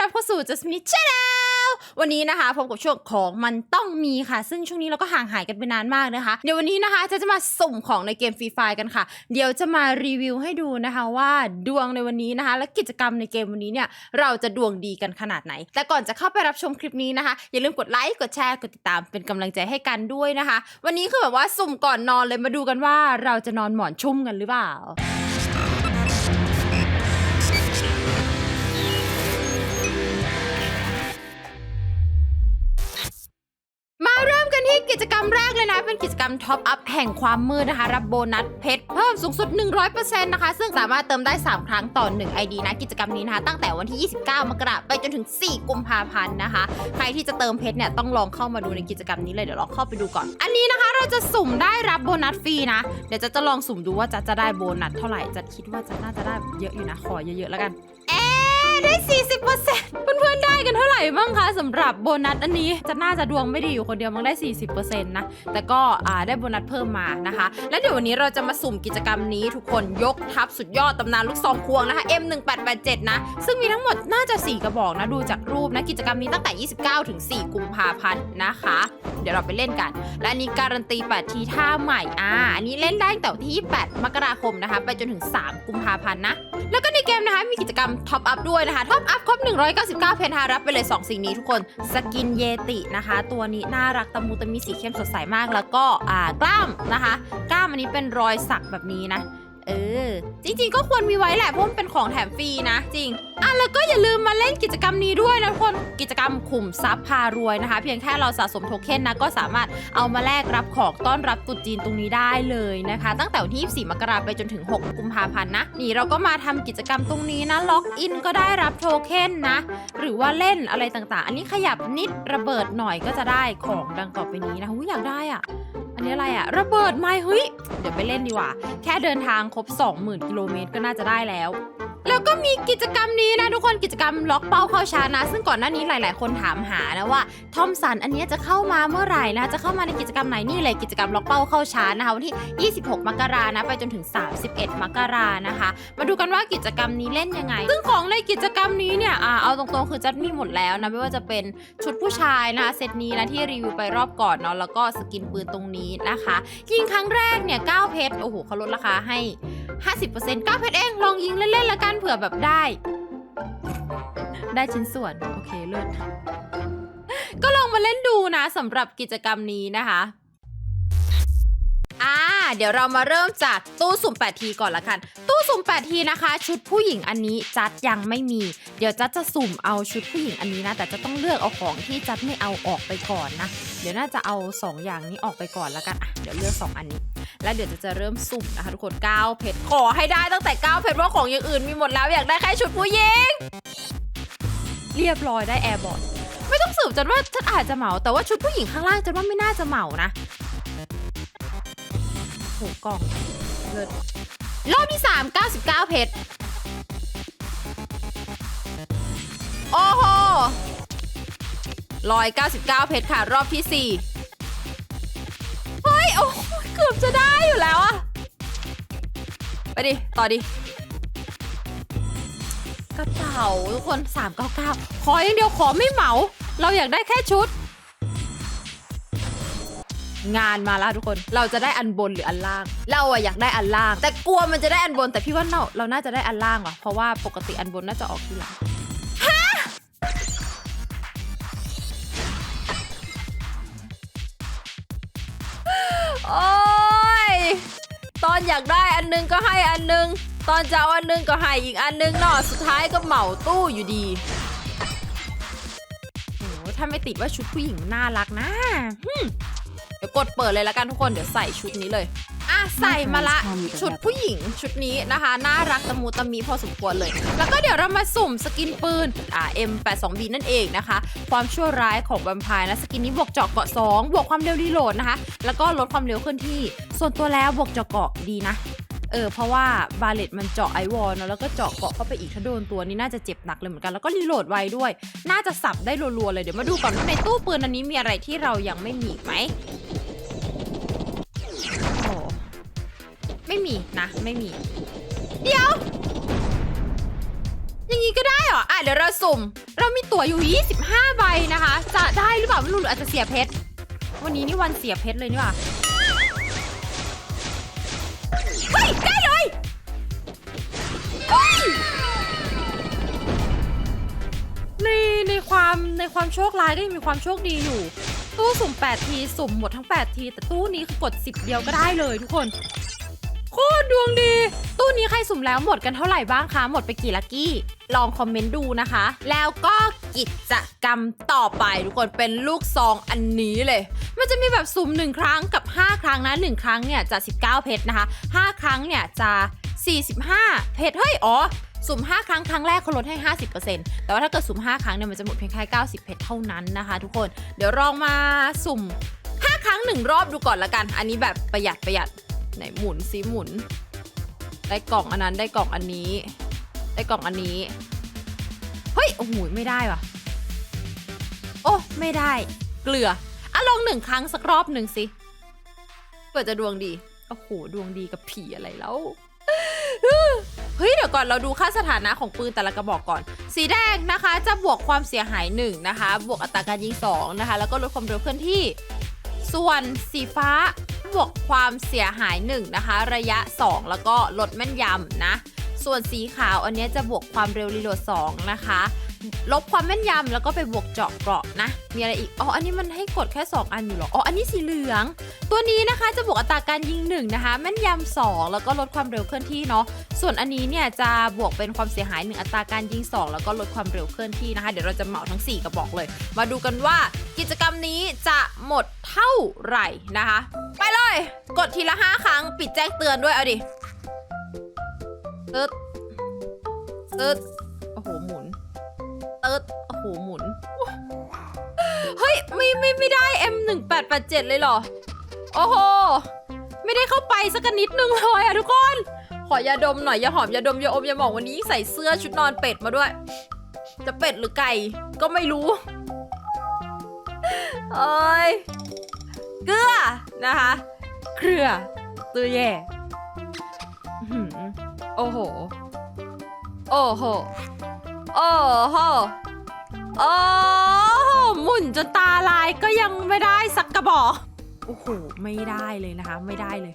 รับเข้าสู่ Just Me Channel วันนี้นะคะพบกับช่วงของมันต้องมีค่ะ ซึ่งช่วงนี้เราก็ห่างหายกันไปนานมากนะคะ เดี๋ยววันนี้นะคะจะจะมาสุ่มของในเกมฟรีไฟกันค่ะ เดี๋ยวจะมารีวิวให้ดูนะคะว่าดวงในวันนี้นะคะ และกิจกรรมในเกมวันนี้เนี่ยเราจะดวงดีกันขนาดไหน แต่ก่อนจะเข้าไปรับชมคลิปนี้นะคะ อย่าลืมกดไลค์กดแชร์กดติดตามเป็นกำลังใจให้กันด้วยนะคะ วันนี้คือแบบว่าสุ่มก่อนนอนเลยมาดูกันว่าเราจะนอนหมอนชุ่มกันหรือเปล่า กิจกรรมแรกเลยนะ เป็นกิจกรรมท็อปอัพแห่งความมืดนะคะ รับโบนัสเพชรเพิ่มสูงสุด 100%นะคะ ซึ่งสามารถเติมได้ 3 ครั้งต่อ 1 ID นะ กิจกรรมนี้นะคะ ตั้งแต่วันที่ 29 มกราคมไปจนถึง 4 กุมภาพันธ์นะคะ ใครที่จะเติมเพชรเนี่ยต้องลองเข้ามาดูในกิจกรรมนี้เลยเดี๋ยวเราเข้าไปดูก่อน อันนี้นะคะเราจะสุ่มได้รับโบนัสฟรีนะ เดี๋ยวจะจะลองสุ่มดูว่าจะจะได้โบนัสเท่าไหร่จะคิดว่าจะน่าจะได้เยอะอยู่นะขอเยอะๆแล้วกัน เอ๊ ได้ 40%เพื่อนๆได้กันเท่าไหร่บ้างคะสำหรับโบนัสอันนี้จะน่าจะดวงไม่ดีอยู่คนเดียวมันได้ 40%นะ แต่ก็อ่าได้โบนัสเพิ่มมานะคะ และเดี๋ยววันนี้เราจะมาสุ่มกิจกรรมนี้ทุกคนยกทัพสุดยอดตำนานลูกซองควงนะคะ M1887 นะ ซึ่งมีทั้งหมดน่าจะ 4 กระบอกนะ ดูจากรูปนะ กิจกรรมนี้ตั้งแต่ 29 ถึง 4 กุมภาพันธ์นะคะ เดี๋ยวเราไปเล่นกัน และอันนี้การันตี 8 ทีท่าใหม่อ่าอันนี้เล่นได้ตั้งแต่วันที่ 8 มกราคมนะคะ ไปจนถึง 3 กุมภาพันธ์นะ แล้วก็ในเกมนะคะมีกิจกรรมท็อปอัพด้วยนะคะท็อปอัพครบ 199 เพนทารับไปเลย 2 สิ่งนี้ทุกคนสกินเยตินะคะ ตัวนี้น่ารักตะมูตะมีสีเข้มสดใสมากแล้วก็อ่ากล้ามนะคะ กล้ามอันนี้เป็นรอยสักแบบนี้นะ เออ จริง ๆ ก็ควรมีไว้แหละเพราะมันเป็นของแถมฟรีนะจริง อะแล้วก็อย่าลืมมาเล่นกิจกรรมนี้ด้วยนะทุกคนกิจกรรมขุมทรัพย์พารวยนะคะ เพียงแค่เราสะสมโทเค็นนะก็สามารถเอามาแลกรับของต้อนรับตรุษจีนตรงนี้ได้เลยนะคะ ตั้งแต่วันที่24มกราคมไปจนถึง 6 กุมภาพันธ์นะนี่เราก็มาทำกิจกรรมตรงนี้นะล็อกอินก็ได้รับโทเค็นนะหรือว่าเล่นอะไรต่างๆ อันนี้ขยับนิดระเบิดหน่อยก็จะได้ของดังต่อไปนี้นะหูอยากได้อะ อันนี้อะไรอะระเบิดไม้เฮ้ย เดี๋ยวไปเล่นดีกว่า แค่เดินทางครบ 20,000 กิโลเมตรก็น่าจะได้แล้ว แล้วก็มีกิจกรรมนี้นะทุกคนกิจกรรมล็อกเป้าเข้าชานะ ซึ่งก่อนหน้านี้หลาย ๆ คนถามหานะว่าทอมสันอันนี้จะเข้ามาเมื่อไหร่นะจะเข้ามาในกิจกรรมไหนนี่เลยกิจกรรมล็อกเป้าเข้าชานะคะวันที่ 26 มกรานะไปจนถึง 31 มกรานะคะ มาดูกันว่ากิจกรรมนี้เล่นยังไง ซึ่งของในกิจกรรมนี้เนี่ยอ่าเอาตรงๆคือจัดมีหมดแล้วนะไม่ว่าจะเป็นชุดผู้ชายนะคะเซตนี้นะที่รีวิวไปรอบก่อนเนาะแล้วก็สกินปืนตรงนี้นะคะยิงครั้งแรกเนี่ย9เพชรโอ้โหเขาลดราคาให้ 50% 9เพชรเองลองยิงเล่นๆละกันเผื่อแบบได้ ได้ชิ้นส่วน โอเคเลิศก็ลองมาเล่นดูนะสำหรับกิจกรรมนี้นะคะ อ่า เดี๋ยวเรามาเริ่มจากตู้สุ่ม8ทีก่อนละกัน ตู้สุ่ม8ทีนะคะ ชุดผู้หญิงอันนี้จัดยังไม่มี เดี๋ยวจัดจะสุ่มเอาชุดผู้หญิงอันนี้นะ แต่จะต้องเลือกเอาของที่จัดไม่เอาออกไปก่อนนะ เดี๋ยวน่าจะเอา 2 อย่างนี้ออกไปก่อนละกันอะเดี๋ยวเลือก 2 อันนี้ แล้วเดี๋ยวจะจะเริ่มสุ่มนะคะทุกคน9เพชรขอให้ได้ตั้งแต่9เพชรเพราะของอย่างอื่นมีหมดแล้วอยากได้แค่ชุดผู้หญิง เรียบร้อยได้แอร์บอทไม่ต้องสืบจนว่าฉันอาจจะเหมา แต่ว่าชุดผู้หญิงข้างล่างจนว่าไม่น่าจะเหมานะ โหกล่องเลิศรอบที่ 3 99 เพชร โอ้โหร้อยเก้าสิบเก้าเพชรค่ะ รอบที่สี่เฮ้ย โอ้เกือบจะได้อยู่แล้วอะไปดิ ต่อดิ กระเป๋าทุกคน399ขออย่างเดียวขอไม่เหมา เราอยากได้แค่ชุด งานมาแล้วทุกคน เราจะได้อันบนหรืออันล่าง เราอะอยากได้อันล่าง แต่กลัวมันจะได้อันบนแต่พี่ว่าเราเราน่าจะได้อันล่างว่ะเพราะว่าปกติอันบนน่าจะออกทีหลังโอ้ย ตอนอยากได้อันนึงก็ให้อันนึง ตอนจะเอาอันนึงก็ให้อีกอันนึงเนาะสุดท้ายก็เหมาตู้อยู่ดีโอ้ถ้าไม่ติดว่าชุดผู้หญิงน่ารักนะ กดเปิดเลยละกันทุกคนเดี๋ยวใส่ชุดนี้เลยอะใส่มาละชุดผู้หญิงชุดนี้นะคะน่ารักตะมูตะมีพอสมควรเลย แล้วก็เดี๋ยวเรามาสุ่มสกินปืนอ่า M82B นั่นเองนะคะ ความชั่วร้ายของแวมไพร์นะสกินนี้บวกเจาะเกาะ 2 บวกความเร็วรีโหลดนะคะ แล้วก็ลดความเร็วเคลื่อนที่ ส่วนตัวแล้วบวกเจาะเกาะดีนะเออเพราะว่าบาเลตมันเจาะไอวอลเนอะแล้วก็เจาะเกาะเข้าไปอีกถ้าโดนตัวนี้น่าจะเจ็บหนักเลยเหมือนกันแล้วก็รีโหลดไวด้วย น่าจะสับได้รัวๆเลยเดี๋ยวมาดูก่อนว่าในตู้ปืนอันนี้มีอะไรที่เรายังไม่มีไหม ไม่มีนะไม่มี เดี๋ยว อย่างนี้งี้ก็ได้เหรอ อะเดี๋ยวเราสุ่ม เรามีตั๋วอยู่ 25 ใบนะคะ จะได้หรือเปล่าไม่รู้หรืออาจจะเสียเพชร วันนี้นี่วันเสียเพชรเลยนี่หว่าเฮ้ยได้เลยเฮ้ยในในความในความโชคร้ายก็ยังมีความโชคดีอยู่ ตู้สุ่ม 8 ที สุ่มหมดทั้ง 8 ที แต่ตู้นี้คือกด 10 เดียวก็ได้เลยทุกคน คตรดวงดี ตู้นี้ใครสุ่มแล้วหมดกันเท่าไหร่บ้างคะ หมดไปกี่ลักกี้ ลองคอมเมนต์ดูนะคะ แล้วก็กิจกรรมต่อไปทุกคนเป็นลูกซองอันนี้เลย มันจะมีแบบสุ่ม 1 ครั้งกับ 5 ครั้งนะ 1 ครั้งเนี่ยจะ 19 เพชรนะคะ 5 ครั้งเนี่ยจะ 45 เพชรเฮ้ยอ๋อสุ่ม 5 ครั้ง ครั้งแรกเขาลดให้ 50%แต่ว่าถ้าเกิดสุ่ม 5 ครั้งเนี่ยมันจะหมดเพียงแค่ 90 เพชรเท่านั้นนะคะ ทุกคน เดี๋ยวลองมาสุ่ม 5 ครั้ง 1 รอบดูก่อนละกัน อันนี้แบบประหยัดประหยัด ไหนหมุนซิหมุน ได้กล่องอันนั้นได้กล่องอันนี้ ได้กล่องอันนี้ เฮ้ย โอ้โหไม่ได้ว่ะ โอ้ ไม่ได้ เกลืออะลองหนึ่งครั้งสักรอบหนึ่งสิเปิดจะดวงดี โอ้โห ดวงดีกับผีอะไรแล้วเฮ้ยเดี๋ยวก่อนเราดูค่าสถานะของปืนแต่ละกระบอกก่อน สีแดงนะคะจะบวกความเสียหาย1นะคะ บวกอัตราการยิง2นะคะ แล้วก็ลดความเร็วเคลื่อนที่ ส่วนสีฟ้า บวกความเสียหาย 1 นะคะ ระยะ 2 แล้วก็ลดแม่นยำนะ ส่วนสีขาวอันนี้จะบวกความเร็วรีโหลด2นะคะ ลบความแม่นยำแล้วก็ไปบวกเจาะเกราะนะ มีอะไรอีก อ๋อ อันนี้มันให้กดแค่ 2 อันอยู่หรอ อ๋อ อันนี้สีเหลือง ตัวนี้นะคะจะบวกอัตราการยิง 1 นะคะ แม่นยำ2แล้วก็ลดความเร็วเคลื่อนที่เนาะ ส่วนอันนี้เนี่ยจะบวกเป็นความเสียหาย 1 อัตราการยิง 2 แล้วก็ลดความเร็วเคลื่อนที่นะคะ เดี๋ยวเราจะเหมาทั้ง 4กระบอกเลย มาดูกันว่า กิจกรรมนี้จะหมดเท่าไหร่นะคะ ไปเลย กดทีละ 5 ครั้ง ปิดแจ้งเตือนด้วยเอาดิตึ๊ดตึ๊ดโอ้โหหมุนตึ๊ดโอ้โหหมุน เฮ้ย ไม่ไม่ไม่ได้ M1887 เลยเหรอ โอ้โห ไม่ได้เข้าไปสักนิดนึงเลยอะทุกคน ขอยาดมหน่อยยาหอมยาดมยาอมยาหมองวันนี้ใส่เสื้อชุดนอนเป็ดมาด้วย จะเป็ดหรือไก่ก็ไม่รู้ เอ้ยเกลือนะคะ เครือตัวแย่โอ้โห โอ้โห โอ้โห โอ้โห หมุนจนตาลายก็ยังไม่ได้สักกระบอก โอ้โห ไม่ได้เลยนะคะ ไม่ได้เลย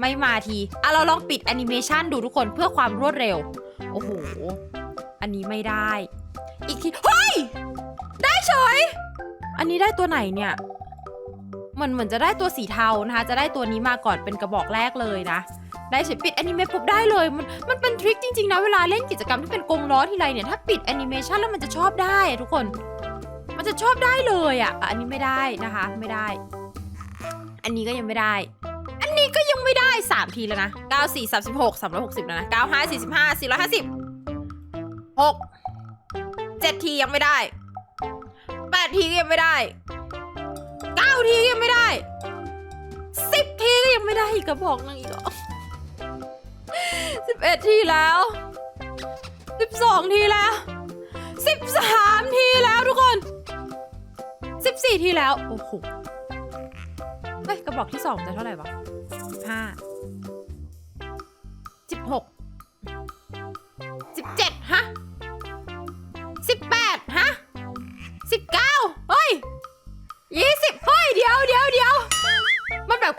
ไม่มาทีอะเราลองปิดแอนิเมชันดูทุกคนเพื่อความรวดเร็ว โอ้โห อันนี้ไม่ได้ อีกที เฮ้ย ได้เฉย อันนี้ได้ตัวไหนเนี่ยเหมือนเหมือนจะได้ตัวสีเทานะคะ จะได้ตัวนี้มาก่อนเป็นกระบอกแรกเลยนะ ได้เฉยปิดแอนิเมะปุ๊บได้เลย มันมันเป็นทริคจริงๆนะเวลาเล่นกิจกรรมที่เป็นกงล้อทีไรเนี่ยถ้าปิดแอนิเมชันแล้วมันจะชอบได้อะทุกคน มันจะชอบได้เลยอะอะ อันนี้ไม่ได้นะคะ ไม่ได้ อันนี้ก็ยังไม่ได้ อันนี้ก็ยังไม่ได้ 3 ทีแล้วนะ 9 4 36 360แล้วนะ9 5 45 450 6 7 ทียังไม่ได้ 8ทีก็ยังไม่ได้9ทีก็ยังไม่ได้10ทีก็ยังไม่ได้อีกกระบอกนึงอีกเหรอ11ทีแล้ว12ทีแล้ว13ทีแล้วทุกคน14ทีแล้ว โอ้โหเฮ้ยกระบอกที่2จะเท่าไหร่วะ15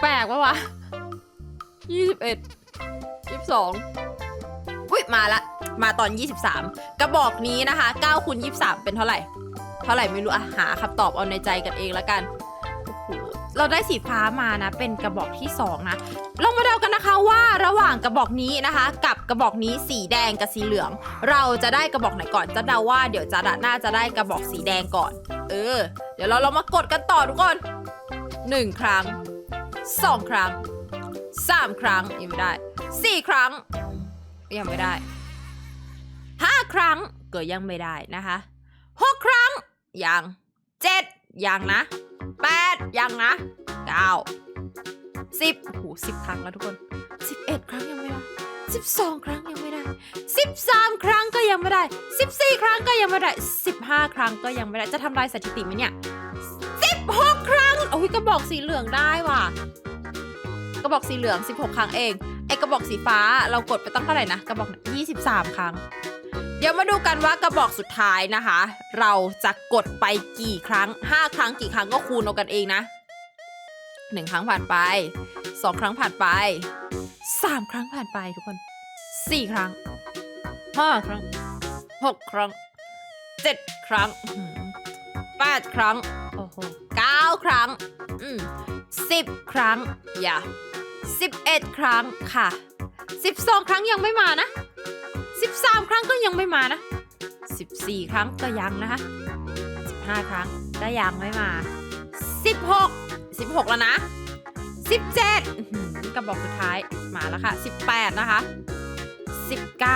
แปลกๆปะวะ21 22อุ้ยมาละ มาตอน 23 กระบอกนี้นะคะ9คูณ23 เป็นเท่าไหร่ เท่าไหร่ไม่รู้อะหาคำตอบเอาในใจกันเองแล้วกันโอ้โหเราได้สีฟ้ามานะ เป็นกระบอกที่ 2 นะลองมาเดากันนะคะว่าระหว่างกระบอกนี้นะคะ กับกระบอกนี้สีแดงกับสีเหลือง เราจะได้กระบอกไหนก่อนจะเดาว่าเดี๋ยวจะน่าจะได้กระบอกสีแดงก่อน เออ เดี๋ยวเราลองมากดกันต่อทุกคนหนึ่งครั้ง สองครั้งสามครั้งยังไม่ได้สี่ครั้ง ยังไม่ได้ห้าครั้งก็ยังไม่ได้นะคะหกครั้งยังเจ็ดยังนะแปดยังนะเก้าสิบโอ้โหสิบครั้งแล้วทุกคนสิบเอ็ดครั้งยังไม่ได้สิบสองครั้งยังไม่ได้สิบสามครั้งก็ยังไม่ได้สิบสี่ครั้งก็ยังไม่ได้สิบห้าครั้งก็ยังไม่ได้จะทำลายสถิติไหมเนี่ย กครั้งโอ้ยกระบอกสีเหลืองได้ว่ะ กระบอกสีเหลือง 16 ครั้งเอง ไอกระบอกสีฟ้าเรากดไปตั้งเท่าไหร่นะ กระบอก 23 ครั้ง เดี๋ยวมาดูกันว่ากระบอกสุดท้ายนะคะ เราจะกดไปกี่ครั้ง 5 ครั้งกี่ครั้งก็คูณเอากันเองนะ 1 ครั้งผ่านไป 2 ครั้งผ่านไป 3 ครั้งผ่านไปทุกคน 4 ครั้ง 5 ครั้ง 6 ครั้ง 7 ครั้ง 8 ครั้ง โอ้โห9ครั้ง อืม10 ครั้ง อย่า11 ครั้งค่ะ 12 ครั้งยังไม่มานะ 13 ครั้งก็ยังไม่มานะ 14 ครั้งก็ยังนะคะ15 ครั้งก็ยังไม่มา 16 16 แล้วนะ 17อื้อหือกระบอกสุดท้ายมาแล้วค่ะ 18 นะคะ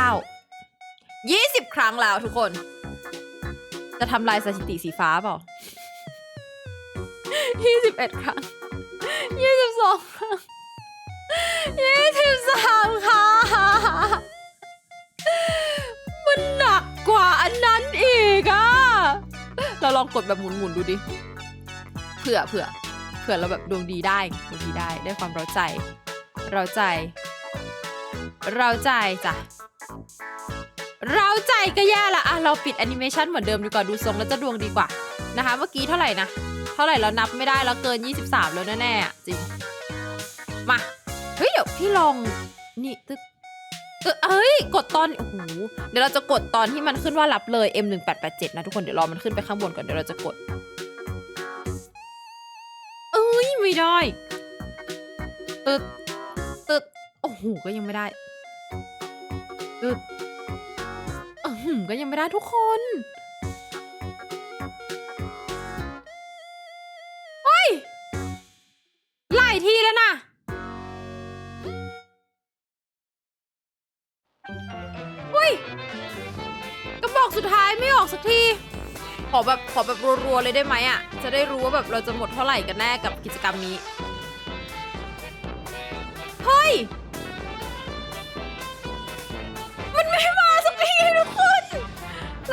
19 20 ครั้งแล้วทุกคน จะทำลายสถิติสีฟ้าเปล่า21ครั้ง22ครั้ง23ครั้งมันหนักกว่าอันนั้นอีกอะเราลองกดแบบหมุนๆดูดิ เผื่อเผื่อเผื่อเราแบบดวงดีได้ดวงดีได้ได้ความเราใจ เราใจ เราใจจ้ะเราใจก็แย่ละ เราปิดแอนิเมชันเหมือนเดิมดีกว่าดูทรงแล้วจะดวงดีกว่านะคะ เมื่อกี้เท่าไหร่นะ เท่าไหร่แล้วนับไม่ได้แล้วเกิน 23 แล้วแน่ๆอ่จริง มา เฮ้ยเดี๋ยวพี่ลองนี่ตึ๊กเอ้ย กดตอนโอ้โหเดี๋ยวเราจะกดตอนที่มันขึ้นว่ารับเลย M1887 นะทุกคนเดี๋ยวรอมันขึ้นไปข้างบนก่อนเดี๋ยวเราจะกด เอ้ยไม่ได้ตึ๊ดตึ๊ดโอ้โหก็ยังไม่ได้ตึ๊ด ก็ยังไม่ได้ทุกคนเฮ้ยหลายทีแล้วนะเฮ้ยกระบอกสุดท้ายไม่ออกสักที ขอแบบขอแบบรัวๆเลยได้ไหมอะ จะได้รู้ว่าแบบเราจะหมดเท่าไหร่กันแน่กับกิจกรรมนี้ เฮ้ย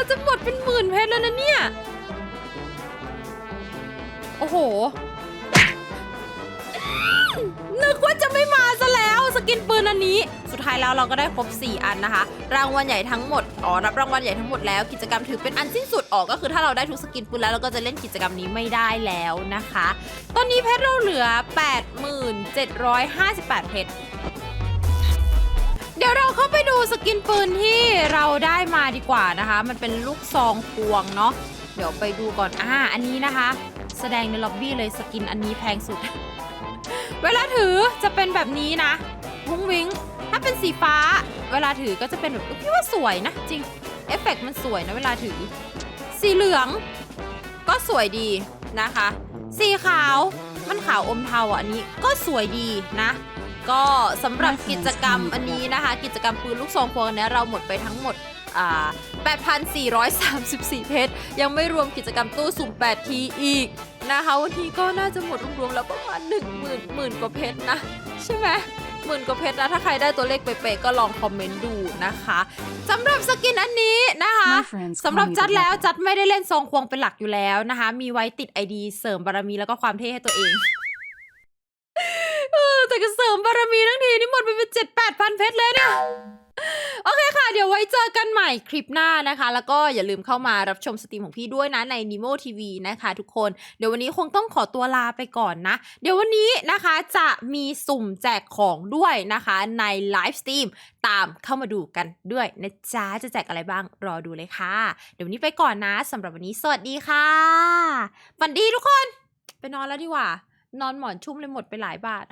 จะหมดเป็นหมื่นเพชรแล้วนะเนี่ย โอ้โห นึกว่าจะไม่มาซะแล้วสกินปืนอันนี้ สุดท้ายแล้วเราก็ได้ครบ 4 อันนะคะ รางวัลใหญ่ทั้งหมด อ๋อ รับรางวัลใหญ่ทั้งหมดแล้ว กิจกรรมถือเป็นอันสิ้นสุดออกก็คือถ้าเราได้ทุกสกินปืนแล้วเราก็จะเล่นกิจกรรมนี้ไม่ได้แล้วนะคะ ตอนนี้เพชรเราเหลือ 8758 เพชร เดี๋ยวเราเข้าไปดูสกินปืนที่เราได้มาดีกว่านะคะ มันเป็นลูกซองพวงเนาะ เดี๋ยวไปดูก่อน อ่า อันนี้นะคะ แสดงในล็อบบี้เลยสกินอันนี้แพงสุด เวลาถือจะเป็นแบบนี้นะ วุ้งวิ้ง ถ้าเป็นสีฟ้า เวลาถือก็จะเป็นแบบพี่ว่าสวยนะ จริง เอฟเฟกต์มันสวยนะเวลาถือ สีเหลือง ก็สวยดีนะคะ สีขาว มันขาวอมเทาอะอันนี้ก็สวยดีนะ ก็สำหรับกิจกรรมอันนี้นะคะ กิจกรรมปืนลูกซองพวงเนี้ยเราหมดไปทั้งหมดอ่า8,434 เพชร ยังไม่รวมกิจกรรมตู้สุ่ม 8 ทีอีกนะคะ วันนี้ก็น่าจะหมดรวมๆแล้วประมาณ 1 0,000หมื่นกว่าเพชรนะ ใช่ไหมหมื่นกว่าเพชรนะ ถ้าใครได้ตัวเลขเป๊ะๆก็ลองคอมเมนต์ดูนะคะสำหรับสกินอันนี้นะคะ My friends สำหรับ call me จัด the แล้ว Devil. จัดไม่ได้เล่นซองควงเป็นหลักอยู่แล้วนะคะ มีไว้ติดไอดีเสริมบารมีแล้วก็ความเท่ให้ตัวเองเออ แต่ก็เสริมบารมีทั้งทีนี่หมดไปเป็นเจ็ดแปดพันเพชรเลยเนี่ยโอเคค่ะ เดี๋ยวไว้เจอกันใหม่คลิปหน้านะคะ แล้วก็อย่าลืมเข้ามารับชมสตรีมของพี่ด้วยนะใน Nemo TV นะคะทุกคน เดี๋ยววันนี้คงต้องขอตัวลาไปก่อนนะ เดี๋ยววันนี้นะคะจะมีสุ่มแจกของด้วยนะคะในไลฟ์สตรีมตามเข้ามาดูกันด้วยนะจ๊ะ จะแจกอะไรบ้างรอดูเลยค่ะ เดี๋ยววันนี้ไปก่อนนะสำหรับวันนี้สวัสดีค่ะฝันดีทุกคน ไปนอนแล้วดีกว่า นอนหมอนชุ่มเลยหมดไปหลายบาท